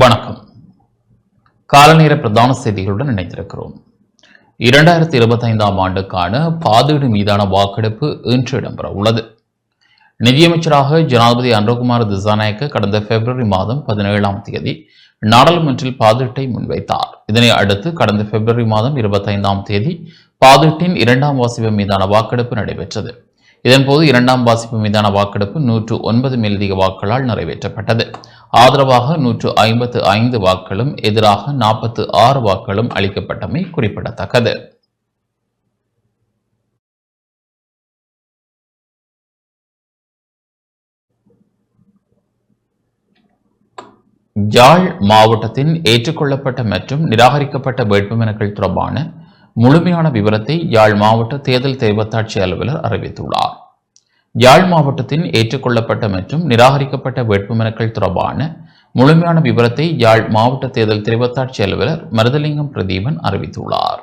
வணக்கம். காலநேர பிரதான செய்திகளுடன் இணைந்திருக்கிறோம். இரண்டாயிரத்தி இருபத்தைந்தாம் ஆண்டுக்கான பாதீடு மீதான வாக்கெடுப்பு இன்று இடம்பெற உள்ளது. நிதியமைச்சராக ஜனாதிபதி அனுகுமார் திசாநாயக்க கடந்த பிப்ரவரி மாதம் பதினேழாம் தேதி நாடாளுமன்றில் பாதீட்டை முன்வைத்தார். இதனை அடுத்து கடந்த பிப்ரவரி மாதம் இருபத்தைந்தாம் தேதி பாதீட்டின் இரண்டாம் வாசிப்பு மீதான வாக்கெடுப்பு நடைபெற்றது. இதன்போது இரண்டாம் வாசிப்பு மீதான வாக்கெடுப்பு நூற்று ஒன்பது மேலதிக வாக்குகளால் நிறைவேற்றப்பட்டது. ஆதரவாக நூற்று ஐம்பத்து ஐந்து வாக்களும் எதிராக நாற்பத்து ஆறு வாக்களும் அளிக்கப்பட்டமை குறிப்பிடத்தக்கது. யாழ் மாவட்டத்தின் ஏற்றுக்கொள்ளப்பட்ட மற்றும் நிராகரிக்கப்பட்ட வேட்புமனுக்கள் தொடர்பான முழுமையான விவரத்தை யாழ் மாவட்ட தேர்தல் தெரிவத்தாட்சி அலுவலர் அறிவித்துள்ளார். யாழ் மாவட்டத்தின் ஏற்றுக்கொள்ளப்பட்ட மற்றும் நிராகரிக்கப்பட்ட வேட்புமனுக்கள் தொடர்பான முழுமையான விவரத்தை யாழ் மாவட்ட தேர்தல் தெரிவத்தாட்சி அலுவலர் மருதலிங்கம் பிரதீபன் அறிவித்துள்ளார்.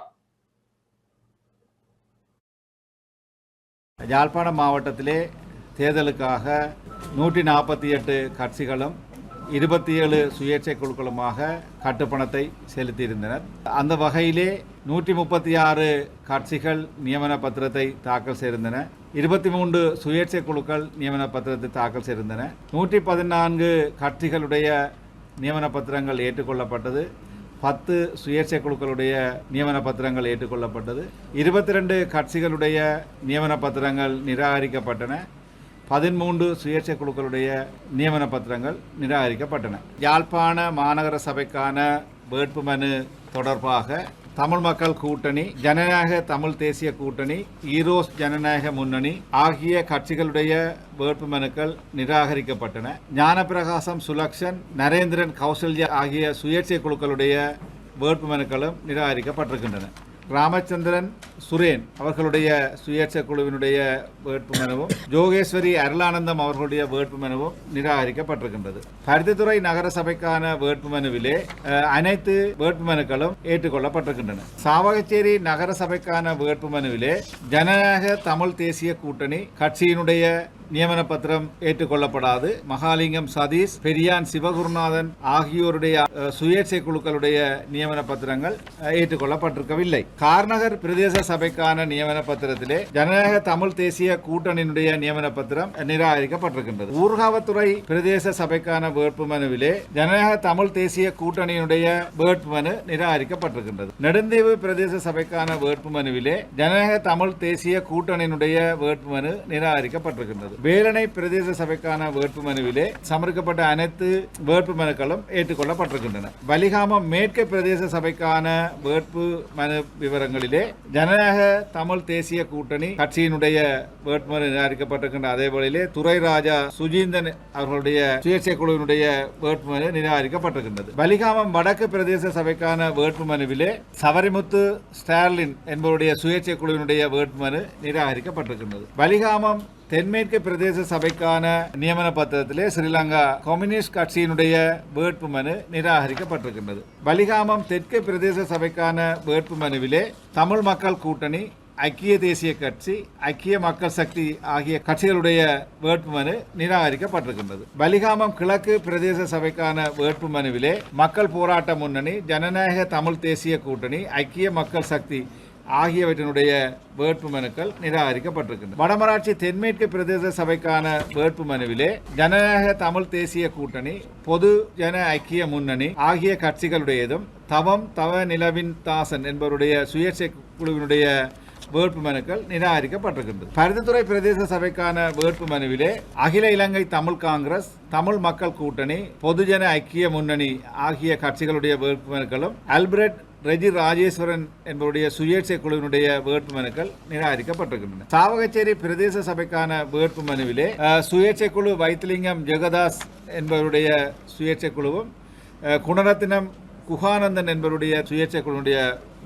யாழ்ப்பாணம் மாவட்டத்திலே தேர்தலுக்காக நூற்றி நாற்பத்தி எட்டு கட்சிகளும் இருபத்தி ஏழு சுயேட்சை குழுக்களுமாக கட்டுப்பணத்தை செலுத்தியிருந்தனர். அந்த வகையிலே நூற்றி முப்பத்தி ஆறு கட்சிகள் நியமன பத்திரத்தை தாக்கல் செய்திருந்தன. இருபத்தி மூன்று சுயேட்சை குழுக்கள் நியமன பத்திரத்தை தாக்கல் செய்திருந்தன. நூற்றி பதினான்கு கட்சிகளுடைய நியமன பத்திரங்கள் ஏற்றுக்கொள்ளப்பட்டது. பத்து சுயேட்சை குழுக்களுடைய நியமன பத்திரங்கள் ஏற்றுக்கொள்ளப்பட்டது. இருபத்தி ரெண்டு கட்சிகளுடைய நியமன பத்திரங்கள் நிராகரிக்கப்பட்டன. பதிமூன்று சுயேட்சை குழுக்களுடைய நியமன பத்திரங்கள் நிராகரிக்கப்பட்டன. யாழ்ப்பாண மாநகர சபைக்கான வேட்புமனு தொடர்பாக தமிழ் மக்கள் கூட்டணி ஜனநாயக தமிழ் தேசிய கூட்டணி ஈரோஸ் ஜனநாயக முன்னணி ஆகிய கட்சிகளுடைய வேட்புமனுக்கள் நிராகரிக்கப்பட்டன. ஞானப்பிரகாசம் சுலக்ஷன் நரேந்திரன் கௌசல்யா ஆகிய சுயேட்சை குழுக்களுடைய வேட்புமனுக்களும் நிராகரிக்கப்பட்டிருக்கின்றன. ராமச்சந்திரன் சுரேன் அவர்களுடைய சுயேட்சை குழுவினுடைய வேட்புமனுவும் ஜோகேஸ்வரி அருளானந்தம் அவர்களுடைய வேட்புமனுவும் நிராகரிக்கப்பட்டிருக்கின்றது. பருத்தித்துறை நகர சபைக்கான வேட்புமனுவிலே அஹ், அனைத்து வேட்புமனுக்களும் ஏற்றுக்கொள்ளப்பட்டிருக்கின்றன. சாவகச்சேரி நகர சபைக்கான வேட்புமனுவிலே ஜனநாயக தமிழ் தேசிய கூட்டணி கட்சியினுடைய நியமன பத்திரம் ஏற்றுக்கொள்ளப்படாது. மகாலிங்கம் சதீஷ் பெரியான் சிவகுருநாதன் ஆகியோருடைய சுயேட்சை குழுக்களுடைய நியமன பத்திரங்கள் ஏற்றுக்கொள்ளப்பட்டிருக்கவில்லை. கார்நகர் பிரதேச சபைக்கான நியமன பத்திரத்திலே ஜனநாயக தமிழ் தேசிய கூட்டணியினுடைய நியமன பத்திரம் நிராகரிக்கப்பட்டிருக்கின்றது. ஊர்காவத்துறை பிரதேச சபைக்கான வேட்புமனுவிலே ஜனநாயக தமிழ் தேசிய கூட்டணியினுடைய வேட்புமனு நிராகரிக்கப்பட்டிருக்கின்றது. நெடுந்தீவு பிரதேச சபைக்கான வேட்புமனுவிலே ஜனநாயக தமிழ் தேசிய கூட்டணியினுடைய வேட்புமனு நிராகரிக்கப்பட்டிருக்கின்றது. வேலனை பிரதேச சபைக்கான வேட்புமனுவிலே சமர்க்கப்பட்ட அனைத்து வேட்பு மனுக்களும் ஏற்றுக்கொள்ளப்பட்டிருக்கின்றன. வலிகாமம் மேற்கு பிரதேச சபைக்கான வேட்பு மனு விவரங்களிலே ஜனநாயக தமிழ் தேசிய கூட்டணி கட்சியினுடைய வேட்புமனு நிராகரிக்கப்பட்டிருக்கின்ற அதே வேளையிலே துறை ராஜா சுஜீந்தன் அவர்களுடைய சுயேட்சை குழுவினுடைய வேட்புமனு நிராகரிக்கப்பட்டிருக்கின்றது. வலிகாமம் வடக்கு பிரதேச சபைக்கான வேட்புமனுவிலே சவரிமுத்து ஸ்டார்லின் என்பவருடைய சுயேட்சை குழுவினுடைய வேட்புமனு நிராகரிக்கப்பட்டிருக்கின்றது. வலிகாமம் தென்மேற்கு பிரதேச சபைக்கான நியமன பத்திரத்திலே ஸ்ரீலங்கா கம்யூனிஸ்ட் கட்சியினுடைய வேட்பு மனு நிராகரிக்கப்பட்டிருக்கின்றது. பலிகாமம் தெற்கு பிரதேச சபைக்கான வேட்பு மனுவிலே தமிழ் மக்கள் கூட்டணி ஐக்கிய தேசிய கட்சி ஐக்கிய மக்கள் சக்தி ஆகிய கட்சிகளுடைய வேட்புமனு நிராகரிக்கப்பட்டிருக்கின்றது. பலிகாமம் கிழக்கு பிரதேச சபைக்கான வேட்புமனுவிலே மக்கள் போராட்ட முன்னணி ஜனநாயக தமிழ் தேசிய கூட்டணி ஐக்கிய மக்கள் சக்தி ஆகியவற்றினுடைய வேட்புமனுக்கள் நிராகரிக்கப்பட்டிருக்கின்றன. வடமராட்சி தென்மேற்கு பிரதேச சபைக்கான வேட்புமனுவிலே ஜனநாயக தமிழ் தேசிய கூட்டணி பொது ஜன ஐக்கிய முன்னணி ஆகிய கட்சிகளுடையதும் தவம் தவ நிலவின் தாசன் என்பவருடைய சுயேட்சை குழுவினுடைய வேட்புமனுக்கள் நிராகரிக்கப்பட்டிருக்கின்றது. பருத்தித்துறை பிரதேச சபைக்கான வேட்புமனுவிலே அகில இலங்கை தமிழ் காங்கிரஸ் தமிழ் மக்கள் கூட்டணி பொதுஜன ஐக்கிய முன்னணி ஆகிய கட்சிகளுடைய வேட்புமனுக்களும் அல்பிரட் ரெஜி ராஜேஸ்வரன் என்பவருடைய சுயேட்சை குழுவினுடைய வேட்பு மனுக்கள் நிராகரிக்கப்பட்டிருக்கின்றன. சாவகச்சேரி பிரதேச சபைக்கான வேட்பு மனுவிலே சுயேட்சை குழு வைத்திலிங்கம் ஜெகதாஸ் என்பவருடைய சுயேட்சை குழுவும் குணரத்தினம் குகானந்தன் என்பவருடைய சுயேட்சை குழுவுடைய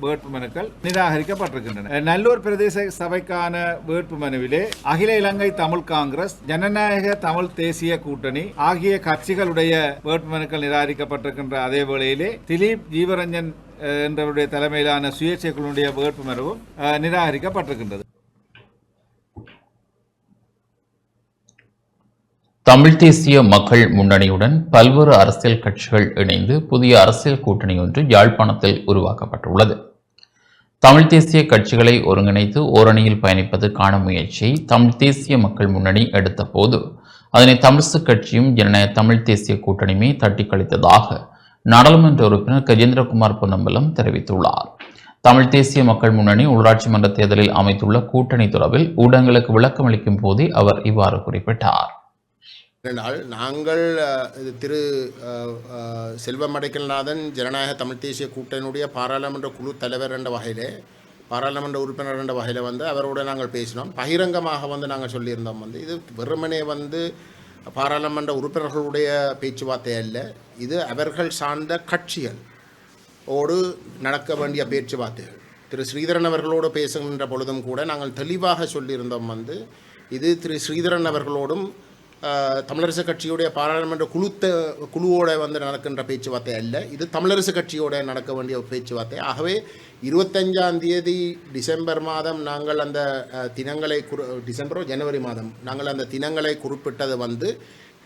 வேட்புமனுக்கள் நிராகரிக்கப்பட்டிருக்கின்றன. நல்லூர் பிரதேச சபைக்கான வேட்பு மனுவிலே அகில இலங்கை தமிழ் காங்கிரஸ் ஜனநாயக தமிழ் தேசிய கூட்டணி ஆகிய கட்சிகளுடைய வேட்பு மனுக்கள் நிராகரிக்கப்பட்டிருக்கின்ற அதே வேளையிலே திலீப் ஜீவரஞ்சன் என்றவருடைய தலைமையிலான சுயேட்சை குழுவுடைய வேட்புமனுவும் நிராகரிக்கப்பட்டிருக்கின்றது. தமிழ் தேசிய மக்கள் முன்னணியுடன் பல்வேறு அரசியல் கட்சிகள் இணைந்து புதிய அரசியல் கூட்டணி ஒன்று யாழ்ப்பாணத்தில் உருவாக்கப்பட்டுள்ளது. தமிழ் தேசிய கட்சிகளை ஒருங்கிணைத்து ஓரணியில் பயணிப்பதற்கான முயற்சியை தமிழ் தேசிய மக்கள் முன்னணி எடுத்த போது அதனை தமிழிசு கட்சியும் ஜனநாயக தமிழ் தேசிய கூட்டணியுமே தட்டி கழித்ததாக நாடாளுமன்ற உறுப்பினர் கஜேந்திரகுமார் பொன்னம்பலம் தெரிவித்துள்ளார். தமிழ் தேசிய மக்கள் முன்னணி உள்ளாட்சி மன்ற தேர்தலில் அமைத்துள்ள கூட்டணி தொடர்பில் ஊடகங்களுக்கு விளக்கமளிக்கும் போதே அவர் இவ்வாறு குறிப்பிட்டார். என்றால் நாங்கள் இது திரு செல்வமடைக்கல்நாதன் செல்வம் அடைக்கல்நாதன் ஜனநாயக தமிழ் தேசிய கூட்டணியுடைய பாராளுமன்ற குழு தலைவர் என்ற வகையிலே பாராளுமன்ற உறுப்பினர் என்ற வகையில் வந்து அவரோட நாங்கள் பேசினோம். பகிரங்கமாக வந்து நாங்கள் சொல்லியிருந்தோம் வந்து இது வெறுமனே வந்து பாராளுமன்ற உறுப்பினர்களுடைய பேச்சுவார்த்தை அல்ல. இது அவர்கள் சார்ந்த கட்சிகள். ஓடு நடக்க வேண்டிய பேச்சுவார்த்தைகள். திரு ஸ்ரீதரன் அவர்களோடு பேசுகின்ற பொழுதும் கூட நாங்கள் தெளிவாக சொல்லியிருந்தோம் வந்து இது திரு ஸ்ரீதரன் அவர்களோடும் தமிழரசு கட்சியுடைய பாராளுமன்ற குழுத்த குழுவோட வந்து நடக்கின்ற பேச்சுவார்த்தை அல்ல. இது தமிழரசு கட்சியோட நடக்க வேண்டிய பேச்சுவார்த்தை. ஆகவே இருபத்தஞ்சாம் தேதி டிசம்பர் மாதம் நாங்கள் அந்த தினங்களை குறி டிசம்பரோ ஜனவரி மாதம் நாங்கள் அந்த தினங்களை குறிப்பிட்டது வந்து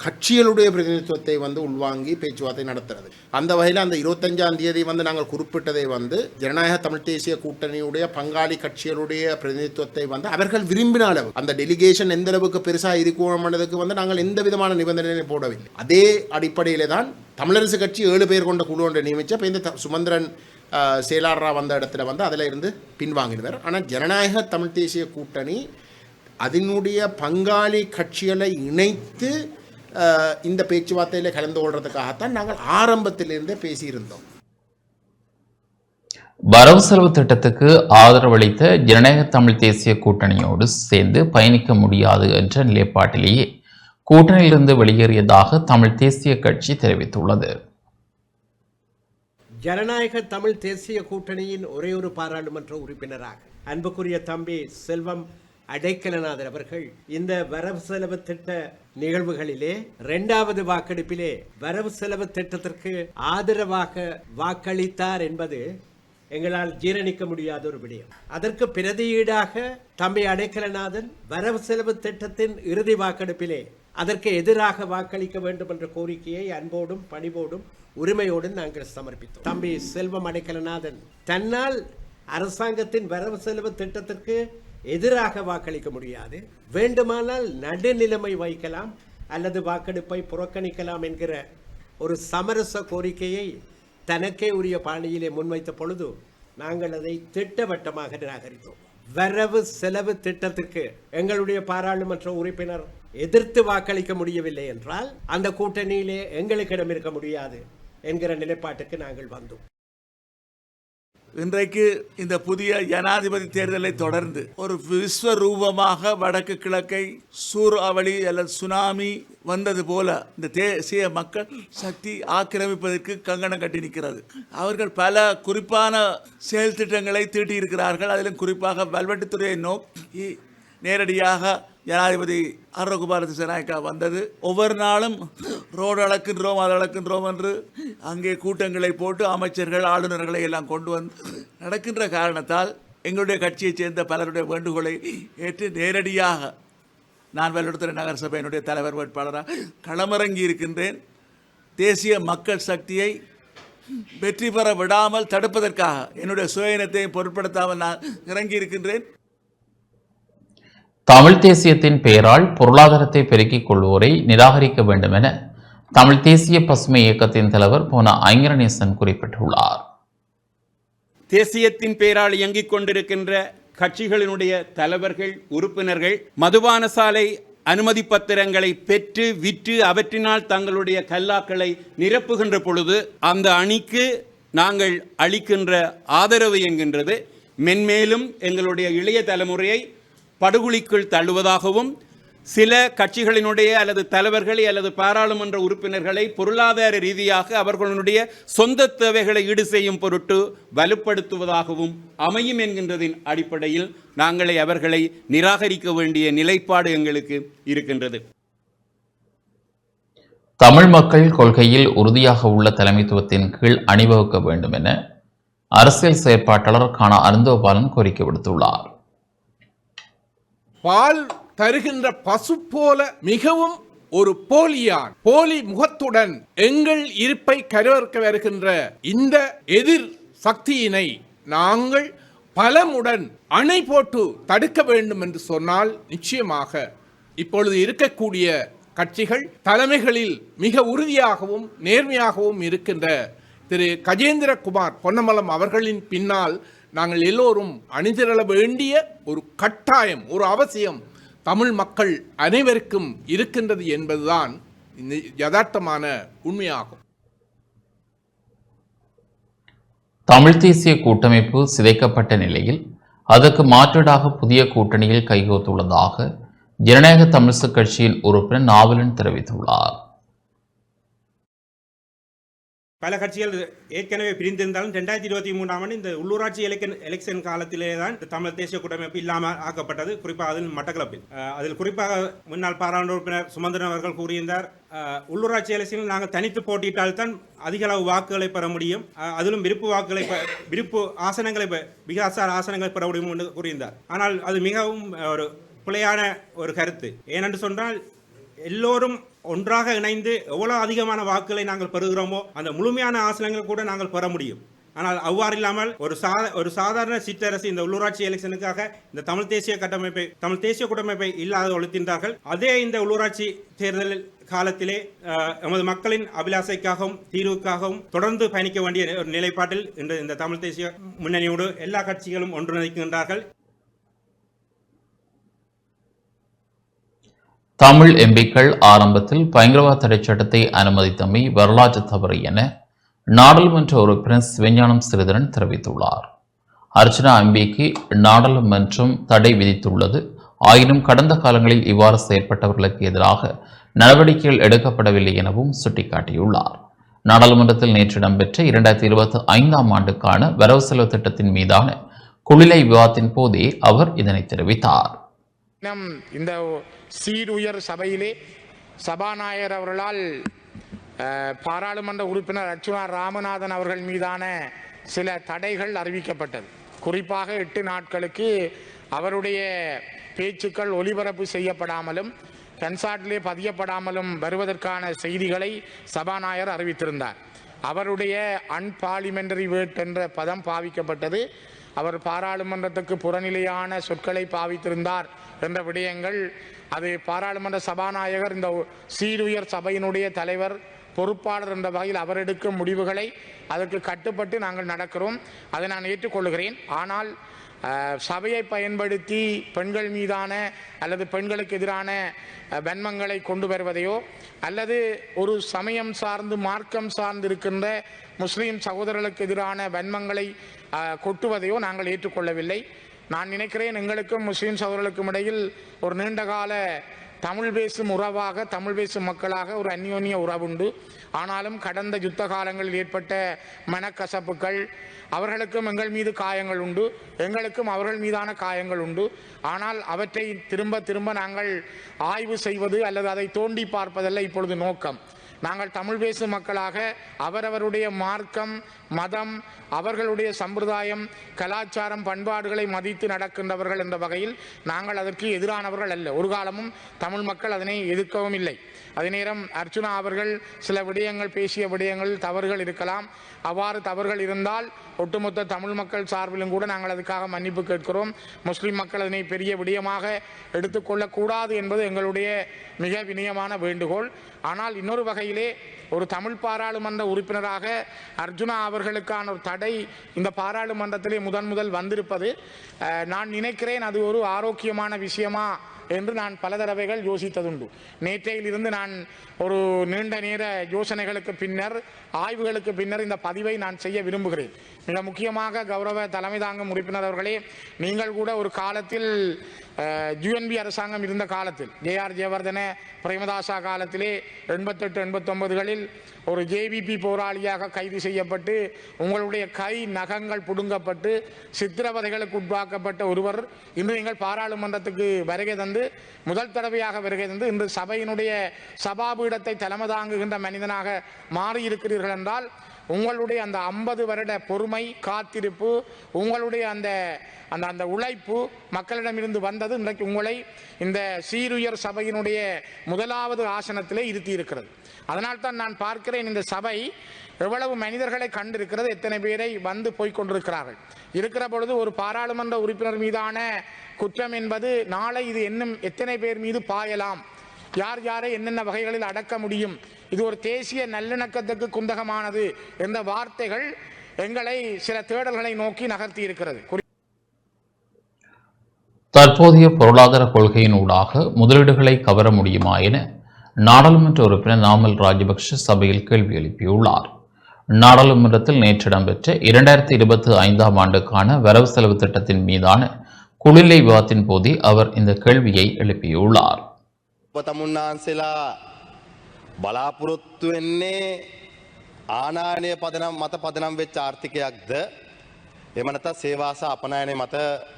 கட்சிகளுடைய பிரதிநிதித்துவத்தை வந்து உள்வாங்கி பேச்சுவார்த்தை நடத்துறது. அந்த வகையில் அந்த இருபத்தஞ்சாம் தேதி வந்து நாங்கள் குறிப்பிட்டதை வந்து ஜனநாயக தமிழ் தேசிய கூட்டணியுடைய பங்காளி கட்சிகளுடைய பிரதிநிதித்துவத்தை வந்து அவர்கள் விரும்பின அளவு அந்த டெலிகேஷன் எந்த அளவுக்கு பெருசாக இருக்கணும்ன்றதுக்கு வந்து நாங்கள் எந்த விதமான நிபந்தனையை போடவில்லை. அதே அடிப்படையிலே தான் தமிழரசு கட்சி ஏழு பேர் கொண்ட குழு ஒன்றை நியமித்த இப்போ இந்த சுமந்திரன் செயலாளராக வந்த இடத்துல வந்து அதில் இருந்து பின்வாங்கிடுவார் ஆனால் ஜனநாயக தமிழ் தேசிய கூட்டணி அதனுடைய பங்காளி கட்சிகளை இணைத்து இந்த பேச்சுவார்த்தையில் கலந்து கொள்றதுக்காகத்தான் நாங்கள் ஆரம்பத்திலிருந்தே பேசியிருந்தோம். வரவு செலவு திட்டத்துக்கு ஆதரவளித்த ஜனநாயக தமிழ் தேசிய கூட்டணியோடு சேர்ந்து பயணிக்க முடியாது என்ற நிலைப்பாட்டிலேயே கூட்டணியிலிருந்து வெளியேறியதாக தமிழ் தேசிய கட்சி தெரிவித்துள்ளது. ஜனநாயக தமிழ் தேசிய கூட்டணியின் ஒரே ஒரு பாராளுமன்ற உறுப்பினராக அன்புக்குரிய தம்பி செல்வம் அடைக்கலநாதர் அவர்கள் இந்த வரவு செலவு திட்ட நிகழ்வுகளிலே இரண்டாவது வாக்கெடுப்பிலே வரவு செலவு திட்டத்திற்கு ஆதரவாக வாக்களித்தார் என்பது எங்களால் ஜீரணிக்க முடியாத ஒரு விடயம். அதற்கு பிரதியீடாக தம்பி அடைக்கலநாதன் வரவு செலவு திட்டத்தின் இறுதி வாக்கெடுப்பிலே அதற்கு எதிராக வாக்களிக்க வேண்டும் என்ற கோரிக்கையை அன்போடும் பணிவோடும் உரிமையோடும் நாங்கள் சமர்ப்பித்தோம். தம்பி செல்வம் அடைக்கலநாதன் தன்னால் அரசாங்கத்தின் வரவு செலவு திட்டத்திற்கு எதிராக வாக்களிக்க முடியாது. வேண்டுமானால் நடுநிலைமை வைக்கலாம் அல்லது வாக்கெடுப்பை புறக்கணிக்கலாம் என்கிற ஒரு சமரச கோரிக்கையை தனக்கே உரிய பாணியிலே முன்வைத்த பொழுது நாங்கள் அதை திட்டவட்டமாக நிராகரித்தோம். வரவு செலவு திட்டத்திற்கு எங்களுடைய பாராளுமன்ற உறுப்பினர் எதிர்த்து வாக்களிக்க முடியவில்லை என்றால் அந்த கூட்டணியிலே எங்களுக்கிடம் இருக்க முடியாது என்கிற நிலைப்பாட்டுக்கு நாங்கள் வந்தோம். இன்றைக்கு இந்த புதிய ஜனாதிபதி தேர்தலை தொடர்ந்து ஒரு விஸ்வரூபமாக வடக்கு கிழக்கை சூறாவளி அல்லது சுனாமி வந்தது போல இந்த தேசிய மக்கள் சக்தி ஆக்கிரமிப்பதற்கு கங்கணம் கட்டி நிற்கிறது. அவர்கள் பல குறிப்பான செயல் திட்டங்களை தீட்டியிருக்கிறார்கள். அதிலும் குறிப்பாக வல்வெட்டுத்துறையை நோக்கி நேரடியாக ஜனாதிபதி அருணகுமார திசநாயக்கா வந்தது. ஒவ்வொரு நாளும் ரோடு அளக்கின்றோம் அது அளக்கின்றோம் என்று அங்கே கூட்டங்களை போட்டு அமைச்சர்கள் ஆளுநர்களை எல்லாம் கொண்டு வந்து நடக்கின்ற காரணத்தால் எங்களுடைய கட்சியைச் சேர்ந்த பலருடைய வேண்டுகோளை ஏற்று நேரடியாக நான் வெள்ளத்துறை நகரசபையினுடைய தலைவர் வேட்பாளராக களமிறங்கி இருக்கின்றேன். தேசிய மக்கள் சக்தியை வெற்றி பெற விடாமல் தடுப்பதற்காக என்னுடைய சுயநத்தையும் பொருட்படுத்தாமல் நான் இறங்கி இருக்கின்றேன். தமிழ் தேசியத்தின் பெயரால் பொருளாதாரத்தை பெருக்கிக் கொள்வோரை நிராகரிக்க வேண்டும் என தமிழ் தேசிய பசுமை இயக்கத்தின் தலைவர் போன ஐங்கரநேசன் குறிப்பிட்டுள்ளார். தேசியத்தின் பெயரால் இயங்கிக் கொண்டிருக்கின்ற கட்சிகளினுடைய தலைவர்கள் உறுப்பினர்கள் மதுபான சாலை அனுமதி பத்திரங்களை பெற்று விற்று அவற்றினால் தங்களுடைய கல்லாக்களை நிரப்புகின்ற பொழுது அந்த அணிக்கு நாங்கள் அளிக்கின்ற ஆதரவு என்கின்றது. மென்மேலும் எங்களுடைய இளைய தலைமுறையை படுகொலிக்குள் தள்ளுவதாகவும் சில கட்சிகளினுடைய அல்லது தலைவர்களை அல்லது பாராளுமன்ற உறுப்பினர்களை பொருளாதார ரீதியாக அவர்களுடைய சொந்த தேவைகளை ஈடு செய்யும் பொருட்டு வலுப்படுத்துவதாகவும் அமையும் என்கின்றதின் அடிப்படையில் நாங்களே அவர்களை நிராகரிக்க வேண்டிய நிலைப்பாடு எங்களுக்கு இருக்கின்றது. தமிழ் மக்கள் கொள்கையில் உறுதியாக உள்ள தலைமைத்துவத்தின் கீழ் அணிவகுக்க வேண்டும் என அரசியல் செயற்பாட்டாளர் காண அருந்தோபாலன் கோரிக்கை விடுத்துள்ளார். பால் தருகின்ற பசு போல மிகவும் ஒரு போலியான் போலி முகத்துடன் எங்கள் இருப்பை கருவறுக்க வருகின்ற இந்த எதிர் சக்தியினை நாங்கள் பலமுடன் அணை போட்டு தடுக்க வேண்டும் என்று சொன்னால் நிச்சயமாக இப்பொழுது இருக்கக்கூடிய கட்சிகள் தலைமைகளில் மிக உறுதியாகவும் நேர்மையாகவும் இருக்கின்ற திரு கஜேந்திரகுமார் பொன்னமலம் அவர்களின் பின்னால் நாங்கள் எல்லோரும் அணிதிரள வேண்டிய ஒரு கட்டாயம் ஒரு அவசியம் தமிழ் மக்கள் அனைவருக்கும் இருக்கின்றது என்பதுதான் யதார்த்தமான உண்மையாகும். தமிழ் தேசிய கூட்டமைப்பு சிதைக்கப்பட்ட நிலையில் அதற்கு மாற்றீடாக புதிய கூட்டணியில் கைகோத்துள்ளதாக ஜனநாயக தமிழிசு கட்சியின் உறுப்பினர் நாவலன் தெரிவித்துள்ளார். பல கட்சிகள் ஏற்கனவே பிரிந்திருந்தாலும் ரெண்டாயிரத்தி இருபத்தி மூணாம் ஆண்டு இந்த உள்ளூராட்சி எலெக்ஷன் எலெக்ஷன் காலத்திலே தான் தமிழ் தேசிய கூட்டமைப்பு இல்லாமல் ஆக்கப்பட்டது. குறிப்பாக அதில் மட்டக்களப்பில். அதில் குறிப்பாக முன்னாள் பாராளுமன்ற உறுப்பினர் சுமந்திரன் அவர்கள் கூறியிருந்தார் உள்ளூராட்சி எலெக்ஷனில் நாங்கள் தனித்து போட்டியிட்டால்தான் அதிக அளவு வாக்குகளை பெற முடியும். அதிலும் விருப்பு வாக்குகளை விருப்பு ஆசனங்களை பெ- விகாசார ஆசனங்களை பெற முடியும் என்று கூறியிருந்தார். ஆனால் அது மிகவும் ஒரு பிழையான ஒரு கருத்து. ஏனென்று சொன்னால் எல்லோரும் ஒன்றாக இணைந்து எவ்வளோ அதிகமான வாக்குகளை நாங்கள் பெறுகிறோமோ அந்த முழுமையான ஆசனங்கள் கூட நாங்கள் பெற முடியும். ஆனால் அவ்வாறு இல்லாமல் ஒரு சாத ஒரு சாதாரண சிற்றரசு இந்த உள்ளூராட்சி எலெக்ஷனுக்காக இந்த தமிழ் தேசிய கட்டமைப்பை தமிழ் தேசிய கூட்டமைப்பை இல்லாத ஒழித்திருந்தார்கள் அதே இந்த உள்ளூராட்சி தேர்தல் காலத்திலே எமது மக்களின் அபிலாசைக்காகவும் தீர்வுக்காகவும் தொடர்ந்து பயணிக்க வேண்டிய ஒரு நிலைப்பாட்டில் இன்று இந்த தமிழ் தேசிய முன்னணியோடு எல்லா கட்சிகளும் ஒன்றிணைக்கின்றார்கள். தமிழ் எம்பிக்கள் ஆரம்பத்தில் பயங்கரவாத தடைச்சட்டத்தை அனுமதித்தமை வரலாற்று தவறு என நாடாளுமன்ற உறுப்பினர் விஞ்ஞானம் சிறிதரன் தெரிவித்துள்ளார். அர்ச்சனா எம்பிக்கு நாடாளுமன்றம் தடை விதித்துள்ளது. ஆயினும் கடந்த காலங்களில் இவ்வாறு செயற்பட்டவர்களுக்கு எதிராக நடவடிக்கைகள் எடுக்கப்படவில்லை எனவும் சுட்டிக்காட்டியுள்ளார். நாடாளுமன்றத்தில் நேற்று இடம்பெற்ற இரண்டாயிரத்தி இருபத்தி ஐந்தாம் ஆண்டுக்கான வரவு செலவு திட்டத்தின் மீதான குளிலை விவாதத்தின் போதே அவர் இதனை தெரிவித்தார். நம் இந்த சீருயர் சபையிலே சபாநாயகர் அவர்களால் பாராளுமன்ற உறுப்பினர் அர்ச்சுனா ராமநாதன் அவர்கள் மீதான சில தடைகள் அறிவிக்கப்பட்டது. குறிப்பாக எட்டு நாட்களுக்கு அவருடைய பேச்சுக்கள் ஒலிபரப்பு செய்யப்படாமலும் கன்சார்ட்டிலே பதியப்படாமலும் வருவதற்கான செய்திகளை சபாநாயகர் அறிவித்திருந்தார். அவருடைய அன்பார்லிமெண்டரி வேர்ட் என்ற பதம் பாவிக்கப்பட்டது. அவர் பாராளுமன்றத்துக்கு புறநிலையான சொற்களை பாவித்திருந்தார் என்ற விடயங்கள் அது பாராளுமன்ற சபாநாயகர் இந்த சீருயர் சபையினுடைய தலைவர் பொறுப்பாளர் என்ற வகையில் அவர் எடுக்கும் முடிவுகளை அதற்கு கட்டுப்பட்டு நாங்கள் நடக்கிறோம். அதை நான் ஏற்றுக்கொள்கிறேன். ஆனால் சபையை பயன்படுத்தி பெண்கள் மீதான அல்லது பெண்களுக்கு எதிரான வன்மங்களை கொண்டு வருவதையோ அல்லது ஒரு சமயம் சார்ந்து மார்க்கம் சார்ந்து இருக்கின்ற முஸ்லீம் சகோதரர்களுக்கு எதிரான வன்மங்களை கொட்டுவதையோ நாங்கள் ஏற்றுக்கொள்ளவில்லை. நான் நினைக்கிறேன் எங்களுக்கும் முஸ்லீம் சகோதரர்களுக்கும் இடையில் ஒரு நீண்டகால தமிழ் பேசும் உறவாக தமிழ் பேசும் மக்களாக ஒரு அந்யோன்ய உறவுண்டு. ஆனாலும் கடந்த யுத்த காலங்களில் ஏற்பட்ட மனக்கசப்புகள் அவர்களுக்கும் எங்கள் மீது காயங்கள் உண்டு எங்களுக்கும் அவர்கள் மீதான காயங்கள் உண்டு. ஆனால் அவற்றை திரும்ப திரும்ப நாங்கள் ஆய்வு செய்வது அல்லது அதை தோண்டி பார்ப்பதல்ல இப்பொழுது நோக்கம். நாங்கள் தமிழ் பேசும் மக்களாக அவரவருடைய மார்க்கம் மதம் அவர்களுடைய சம்பிரதாயம் கலாச்சாரம் பண்பாடுகளை மதித்து நடக்கின்றவர்கள் என்ற வகையில் நாங்கள் அதற்கு எதிரானவர்கள் அல்ல. ஒரு காலமும் தமிழ் மக்கள் அதனை எதிர்க்கவும் இல்லை. அதே நேரம் அர்ச்சுனா அவர்கள் சில விடயங்கள் பேசிய விடயங்களில் தவறுகள் இருக்கலாம். அவ்வாறு தவறுகள் இருந்தால் ஒட்டுமொத்த தமிழ் மக்கள் சார்பிலும் கூட நாங்கள் அதுக்காக மன்னிப்பு கேட்கிறோம். முஸ்லிம் மக்கள் அதனை பெரிய விடயமாக எடுத்துக்கொள்ளக்கூடாது என்பது எங்களுடைய மிக வினயமான வேண்டுகோள். ஆனால் இன்னொரு வகையிலே ஒரு தமிழ் பாராளுமன்ற உறுப்பினராக அர்ஜுனா அவர்களுக்கான ஒரு தடை இந்த பாராளுமன்றத்திலே முதன் முதல் வந்திருப்பது. நான் நினைக்கிறேன் அது ஒரு ஆரோக்கியமான விஷயமா என்று நான் பல தடவைகள் யோசித்ததுண்டு. நேற்றையிலிருந்து நான் ஒரு நீண்ட நேர யோசனைகளுக்கு பின்னர் ஆய்வுகளுக்கு பின்னர் இந்த பதிவை நான் செய்ய விரும்புகிறேன். மிக முக்கியமாக கௌரவ தலைமை தாங்கும் உறுப்பினர் அவர்களே நீங்கள் கூட ஒரு காலத்தில் யுஎன்பி அரசாங்கம் இருந்த காலத்தில் ஜேஆர் ஜெயவர்தன பிரேமதாசா காலத்திலே எண்பத்தெட்டு எண்பத்தொன்பதுகளில் ஒரு ஜேவிபி போராளியாக கைது செய்யப்பட்டு உங்களுடைய கை நகங்கள் புடுங்கப்பட்டு சித்திரவதைகளுக்கு உட்பாக்கப்பட்ட ஒருவர் இன்று நீங்கள் பாராளுமன்றத்துக்கு வருகை தந்து முதல் தடவையாக வருகை தந்து இன்று சபையினுடைய சபாபீடத்தை தலைமை தாங்குகின்ற மனிதனாக மாறியிருக்கிறீர்கள் என்றால் உங்களுடைய அந்த ஐம்பது வருட பொறுமை காத்திருப்பு உங்களுடைய அந்த அந்த அந்த உழைப்பு மக்களிடமிருந்து வந்தது இன்றைக்கு உங்களை இந்த சீருயர் சபையினுடைய முதலாவது ஆசனத்திலே இருத்தி இருக்கிறது அதனால்தான் நான் பார்க்கிறேன் இந்த சபை எவ்வளவு மனிதர்களை கண்டிருக்கிறது எத்தனை பேரை வந்து போய்கொண்டிருக்கிறார்கள் இருக்கிற பொழுது ஒரு பாராளுமன்ற உறுப்பினர் மீதான குற்றம் என்பது நாளை இது இன்னும் எத்தனை பேர் மீது பாயலாம்? யார் யாரை என்னென்ன வகைகளில் அடக்க முடியும்? இது ஒரு தேசிய நல்லிணக்கத்துக்கு குந்தகமானது என்ற வார்த்தைகள் எங்களை சில தேடல்களை நோக்கி நகர்த்தி இருக்கிறது தற்போதைய பொருளாதார கொள்கையின் ஊடாக முதலீடுகளை கவர முடியுமா என நாடாளுமன்ற உறுப்பினர் நாமல் ராஜபக்ஷ சபையில் கேள்வி எழுப்பியுள்ளார். நாடாளுமன்றத்தில் நேற்று இடம்பெற்ற இரண்டாயிரத்தி இருபத்தி ஐந்தாம் ஆண்டுக்கான வரவு செலவு திட்டத்தின் மீதான குளிர்லை விவாதத்தின் போதே அவர் இந்த கேள்வியை எழுப்பியுள்ளார். තමුන්නාන්සෙලා බලාපොරොත්තු වෙන්නේ ආනානය පදනම් මත පදනම් වෙච්ච ආර්ථිකයක්ද එමනත සේවාස අපනයනය මත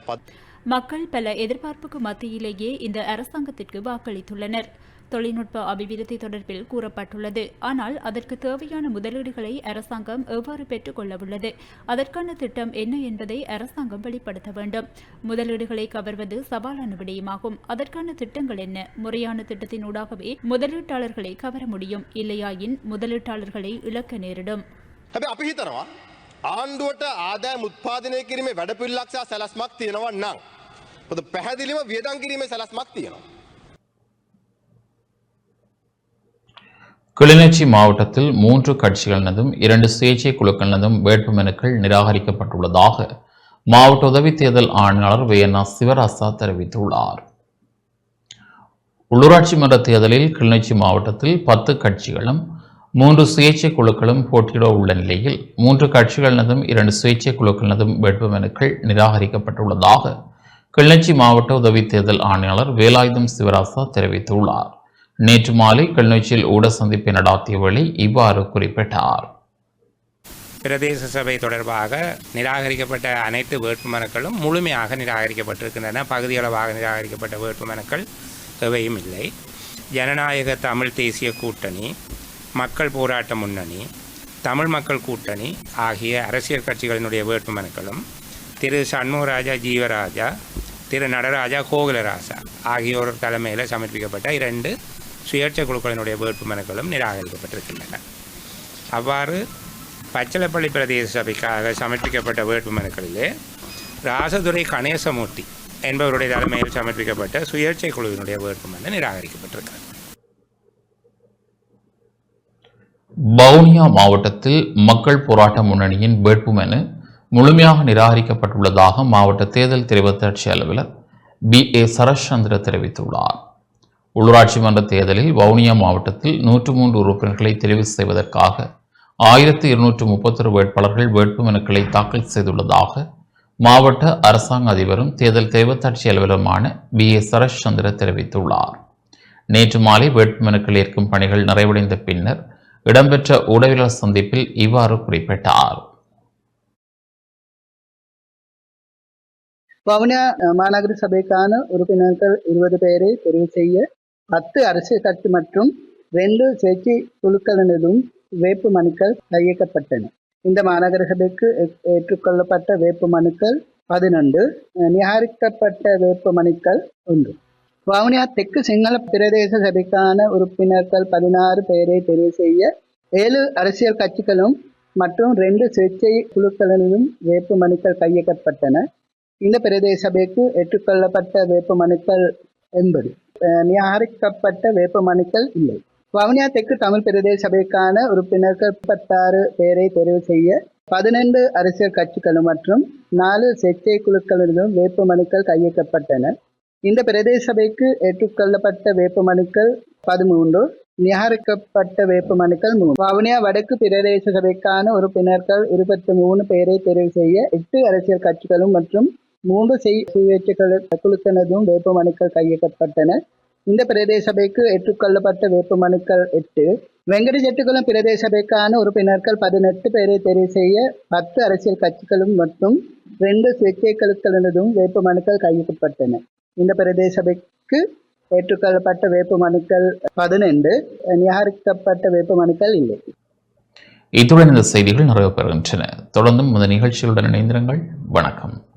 පත් மக்கள் பல எதிர்பார்ப்புக்கு மத்தியிலேயே இந்த அரசாங்கத்திற்கு வாக்களித்துள்ளனர் தொழில்நுட்ப அபிவிருத்தி தொடர்பில் கூறப்பட்டுள்ளது ஆனால் அதற்கு தேவையான முதலீடுகளை அரசாங்கம் எவ்வாறு பெற்றுக்கொள்ள உள்ளது அதற்கான திட்டம் என்ன என்பதை அரசாங்கம் வெளிப்படுத்த வேண்டும் முதலீடுகளை கவர்வது சவாலான விடயமாகும் அதற்கான திட்டங்கள் என்ன முறையான திட்டத்தினூடாகவே முதலீட்டாளர்களை கவர முடியும் இல்லையாயின் முதலீட்டாளர்களை இழக்க நேரிடும் හැබ අපි හිතනවා ආණ්ඩුවට ආදෑ මුත්පාදනය කිරීමේ වැඩපිල්ලක්ෂා සැලස්මක් තියෙනවා නම්. පොද පැහැදිලිම වියදං කිරීමේ සැලස්මක් තියෙනවා. கிளிநொச்சி மாவட்டத்தில் மூன்று கட்சிகளினதும் இரண்டு சுயேட்சை குழுக்களினதும் வேட்புமனுக்கள் நிராகரிக்கப்பட்டுள்ளதாக மாவட்ட உதவி தேர்தல் ஆணையாளர் வேனா சிவராசா தெரிவித்துள்ளார். உள்ளூராட்சி மன்ற தேர்தலில் கிளிநொச்சி மாவட்டத்தில் பத்து கட்சிகளும் மூன்று சுயேட்சை குழுக்களும் போட்டியிட உள்ள நிலையில் மூன்று கட்சிகளினதும் இரண்டு சுயேட்சை குழுக்களினதும் வேட்புமனுக்கள் நிராகரிக்கப்பட்டுள்ளதாக கிளிநொச்சி மாவட்ட உதவி தேர்தல் ஆணையாளர் வேலாயுதம் சிவராசா தெரிவித்துள்ளார். நேற்று மாலை கிளிநொச்சியில் ஊட சந்திப்பை நடாத்திய வேளை இவ்வாறு குறிப்பிட்டார். பிரதேச சபை தொடர்பாக நிராகரிக்கப்பட்ட அனைத்து வேட்புமனுக்களும் முழுமையாக நிராகரிக்கப்பட்டிருக்கின்றன. பகுதியளவாக நிராகரிக்கப்பட்ட வேட்புமனுக்கள் எவையும் இல்லை. ஜனநாயக தமிழ் தேசிய கூட்டணி மக்கள் போராட்ட முன்னணி தமிழ் மக்கள் கூட்டணி ஆகிய அரசியல் கட்சிகளினுடைய வேட்புமனுக்களும் திரு சண்முகராஜா ஜீவராஜா திரு நடராஜா கோகுலராசா ஆகியோர் தலைமையில் சமர்ப்பிக்கப்பட்ட இரண்டு சுயேட்சை குழுக்களினுடைய வேட்புமனுக்களும் நிராகரிக்கப்பட்டிருக்கின்றன. அவ்வாறு பச்சளப்பள்ளி பிரதேச சபைக்காக சமர்ப்பிக்கப்பட்ட வேட்புமனுக்களிலே ராசதுரை கணேசமூர்த்தி என்பவருடைய தலைமையில் சமர்ப்பிக்கப்பட்ட சுயேட்சை குழுவினுடைய வேட்புமனு நிராகரிக்கப்பட்டிருக்கிறது. வவுனியா மாவட்டத்தில் மக்கள் போராட்ட முன்னணியின் வேட்புமனு முழுமையாக நிராகரிக்கப்பட்டுள்ளதாக மாவட்ட தேர்தல் தெரிவத்தாட்சி அலுவலர் பி ஏ சரஷ்சந்திர தெரிவித்துள்ளார். உள்ளூராட்சி மன்ற தேர்தலில் வவுனியா மாவட்டத்தில் நூற்று மூன்று உறுப்பினர்களை தெரிவு செய்வதற்காக ஆயிரத்தி இருநூற்று முப்பத்தொரு வேட்பாளர்கள் வேட்புமனுக்களை தாக்கல் செய்துள்ளதாக மாவட்ட அரசாங்க அதிபரும் தேர்தல் தெய்வத்தாட்சி அலுவலருமான பி. ஏ. சரத்சந்திர தெரிவித்துள்ளார். நேற்று மாலை வேட்புமனுக்கள் ஏற்கும் பணிகள் நிறைவடைந்த பின்னர் இடம்பெற்ற ஊடகவியலாளர் சந்திப்பில் இவ்வாறு குறிப்பிட்டார். வவுனியா மாநகர சபைக்கான உறுப்பினர்கள் இருபது பேரை தெரிவு செய்ய பத்து அரசியல் கட்சி மற்றும் ரெண்டு சுயேட்சை குழுக்களினதும் வேப்பு மனுக்கள் கையகப்பட்டன இந்த மாநகர சபைக்கு ஏற்றுக்கொள்ளப்பட்ட வேப்பு மனுக்கள் பதினொன்று அஹ், வேப்பு மனுக்கள் ஒன்று. வவுனியா தெற்கு சிங்கள பிரதேச சபைக்கான உறுப்பினர்கள் பதினாறு பேரை தெரிவு செய்ய ஏழு அரசியல் கட்சிகளும் மற்றும் ரெண்டு சுயேட்சை குழுக்களினதும் வேப்பு மனுக்கள் கையகப்பட்டன இந்த பிரதேச சபைக்கு ஏற்றுக்கொள்ளப்பட்ட வேப்பு மனுக்கள் எண்பது. நியாரிக்கப்பட்ட வேட்புமனுக்கள் இல்லை வவுனியா தெற்கு தமிழ் பிரதேச சபைக்கான உறுப்பினர்கள் முப்பத்தாறு பேரை தெரிவு செய்ய பதினெண்டு அரசியல் கட்சிகளும் மற்றும் நாலு செச்சை குழுக்களிலும் வேட்புமனுக்கள் கையெழுக்கப்பட்டன இந்த பிரதேச சபைக்கு ஏற்றுக்கொள்ளப்பட்ட வேட்புமனுக்கள் பதிமூன்று நியாரிக்கப்பட்ட வேட்புமனுக்கள் மூணு வவுனியா வடக்கு பிரதேச சபைக்கான உறுப்பினர்கள் இருபத்தி மூணு பேரை தெரிவு செய்ய எட்டு அரசியல் கட்சிகளும் மற்றும் மூன்று செய்- சுயேட்சை குழு- மனுக்கள் கையகப்பட்டன. இந்த பிரதேச சபைக்கு ஏற்றுக்கொள்ளப்பட்ட வேட்பு மனுக்கள் எட்டு. வெங்கட செட்டுக்குளம் பிரதேச சபைக்கான உறுப்பினர்கள் பதினெட்டு பேரை தெரிவு செய்ய பத்து அரசியல் கட்சிகளும் மற்றும் ரெண்டு சுயேட்சை குழுக்களினதும் மனுக்கள் கையகப்பட்டன. இந்த பிரதேச சபைக்கு ஏற்றுக்கொள்ளப்பட்ட வேட்பு மனுக்கள் பதினெண்டு. நிராகரிக்கப்பட்ட வேட்பு மனுக்கள் இல்லை. இத்துடன் இந்த செய்திகள் நிறைவு பெறுகின்றன தொடர்ந்தும் இந்த நிகழ்ச்சிகளுடன் இணைந்திருங்கள். வணக்கம்.